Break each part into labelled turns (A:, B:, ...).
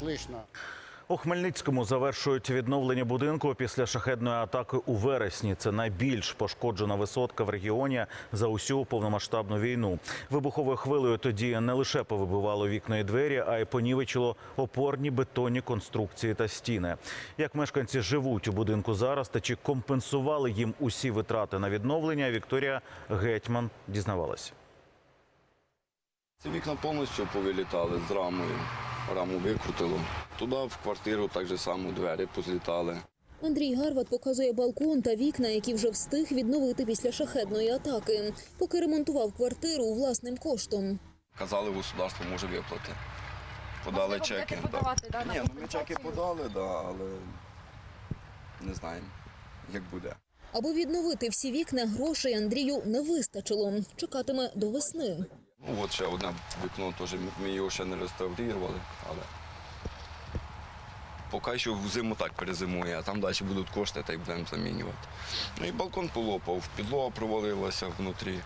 A: слышно.
B: У Хмельницькому завершують відновлення будинку після шахедної атаки у вересні. Це найбільш пошкоджена висотка в регіоні за усю повномасштабну війну. Вибуховою хвилею тоді не лише повибивало вікна і двері, а й понівечило опорні бетонні конструкції та стіни. Як мешканці живуть у будинку зараз та чи компенсували їм усі витрати на відновлення? Вікторія Гетьман дізнавалася.
C: Ці вікна повністю повилітали з рамою. Раму викрутило. Туди в квартиру так же само двері позлітали.
D: Андрій Гарват показує балкон та вікна, які вже встиг відновити після шахедної атаки, поки ремонтував квартиру власним коштом.
C: Казали, государство може виплати. Подали
E: Можливо,
C: чеки.
E: будете подавати, да,
C: Ні, ну ми чеки подали, да, але не знаємо, як буде.
D: Аби відновити всі вікна, грошей Андрію не вистачило. Чекатиме до весни.
C: Ну от ще одне вікно теж. ми- його ще не реставрували, але поки що в зиму так перезимує, а там далі будуть кошти та й будемо замінювати. Ну і балкон полопав, підлога провалилася внутрі.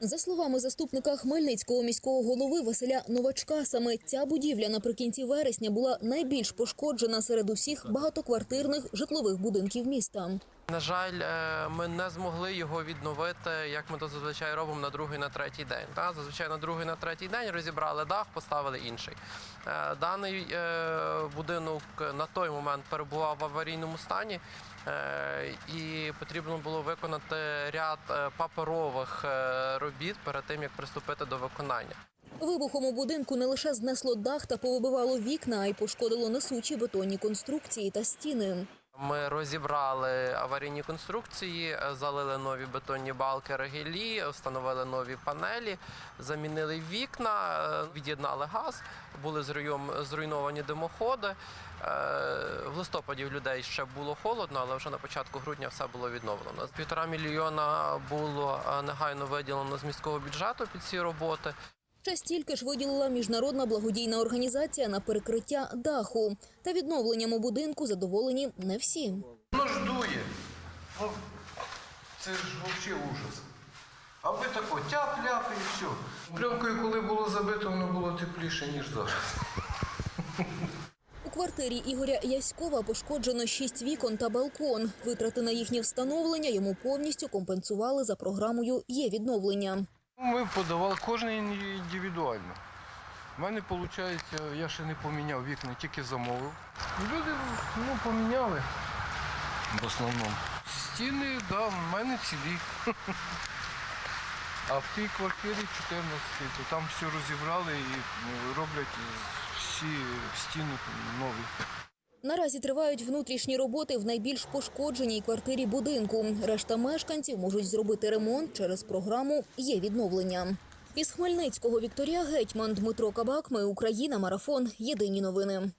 D: За словами заступника Хмельницького міського голови Василя Новачка, саме ця будівля наприкінці вересня була найбільш пошкоджена серед усіх багатоквартирних житлових будинків міста.
F: На жаль, е, ми не змогли його відновити, як ми то зазвичай робимо на другий, на третій день. Зазвичай на другий, на третій день розібрали дах, поставили інший. Е, Даний е, будинок на той момент перебував в аварійному стані, і потрібно було виконати ряд паперових робіт перед тим, як приступити до виконання.
D: Вибухом у будинку не лише знесло дах та повибивало вікна, а й пошкодило несучі бетонні конструкції та стіни.
F: Ми розібрали аварійні конструкції, залили нові бетонні балки регелі, встановили нові панелі, замінили вікна, е, від'єднали газ, були зруйновані димоходи. Е, В листопаді в людей ще було холодно, але вже на початку грудня все було відновлено. Півтора мільйона було е, негайно виділено з міського бюджету під ці роботи.
D: Ще стільки ж виділила міжнародна благодійна організація на перекриття даху. Та відновленням у будинку задоволені не всі.
G: Воно ж дує. Ну, це ж взагалі ужас. Аби тако тяп-ляп і все. Пленкою, коли було забито, воно було тепліше, ніж зараз.
D: У квартирі Ігоря Яськова пошкоджено шість вікон та балкон. Витрати на їхнє встановлення йому повністю компенсували за програмою «Є відновлення».
G: Ми подавали кожен індивідуально. У мене виходить, я ще не поміняв вікна, тільки замовив. Люди ну, поміняли в основному. Стіни, да, в мене цілі. А в тій квартирі 14, то там все розібрали і ну, роблять всі стіни нові.
D: Наразі тривають внутрішні роботи в найбільш пошкодженій квартирі будинку. Решта мешканців можуть зробити ремонт через програму «Є відновлення». Із Хмельницького Вікторія Гетьман, Дмитро Кабак. Ми Україна. Марафон. Єдині новини.